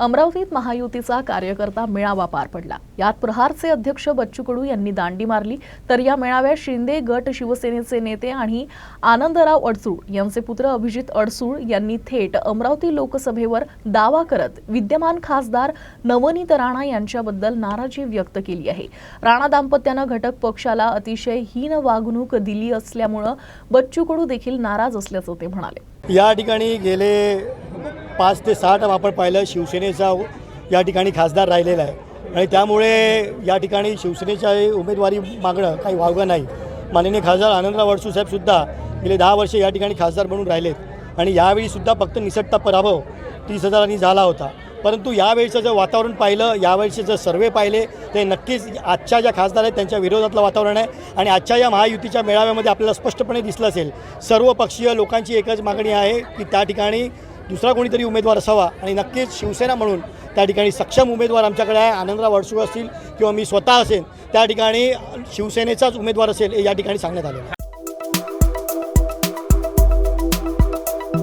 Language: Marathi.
अमरावतीत महायुतीचा कार्यकर्ता मेळावा पार पडला. यात प्रहारचे अध्यक्ष बच्चू कडू यांनी दांडी मारली. तर या मेळाव्यात शिंदे गट शिवसेनेचे नेते आणि आनंदराव अडसूळ यांचे पुत्र अभिजित अडसूळ यांनी थेट अमरावती लोकसभेवर दावा करत विद्यमान खासदार नवनीत राणा यांच्याबद्दल नाराजी व्यक्त केली आहे. राणा दाम्पत्यानं घटक पक्षाला अतिशय हीन वागणूक दिली असल्यामुळं बच्चू कडू देखील नाराज असल्याचं ते म्हणाले. या ठिकाणी गेले पाच ते सहा आपण पाहिलं शिवसेनेचा या ठिकाणी खासदार राहिलेला आहे. आणि त्यामुळे या ठिकाणी शिवसेनेच्या उमेदवारी मागणं काही वावगं नाही. माननीय खासदार आनंदराव अडसू साहेबसुद्धा गेले दहा वर्षे या ठिकाणी खासदार म्हणून राहिलेत. आणि यावेळीसुद्धा फक्त निसटता पराभव तीस हजारांनी झाला होता. परंतु यावेळीचं जर वातावरण पाहिलं यावेळीचे जर सर्वे पाहिले ते नक्कीच आजच्या ज्या खासदार आहेत त्यांच्या विरोधातलं वातावरण आहे. आणि आजच्या या महायुतीच्या मेळाव्यामध्ये आपल्याला स्पष्टपणे दिसलं असेल सर्व पक्षीय लोकांची एकच मागणी आहे की त्या ठिकाणी दुसरा कोणीतरी उमेदवार असावा आणि नक्कीच शिवसेना म्हणून त्या ठिकाणी सक्षम उमेदवार आमच्याकडे आहे. आनंदराव अडसूळ असतील किंवा मी स्वतः असेल त्या ठिकाणी शिवसेनेचाच उमेदवार असेल हे या ठिकाणी सांगण्यात आलेलं आहे.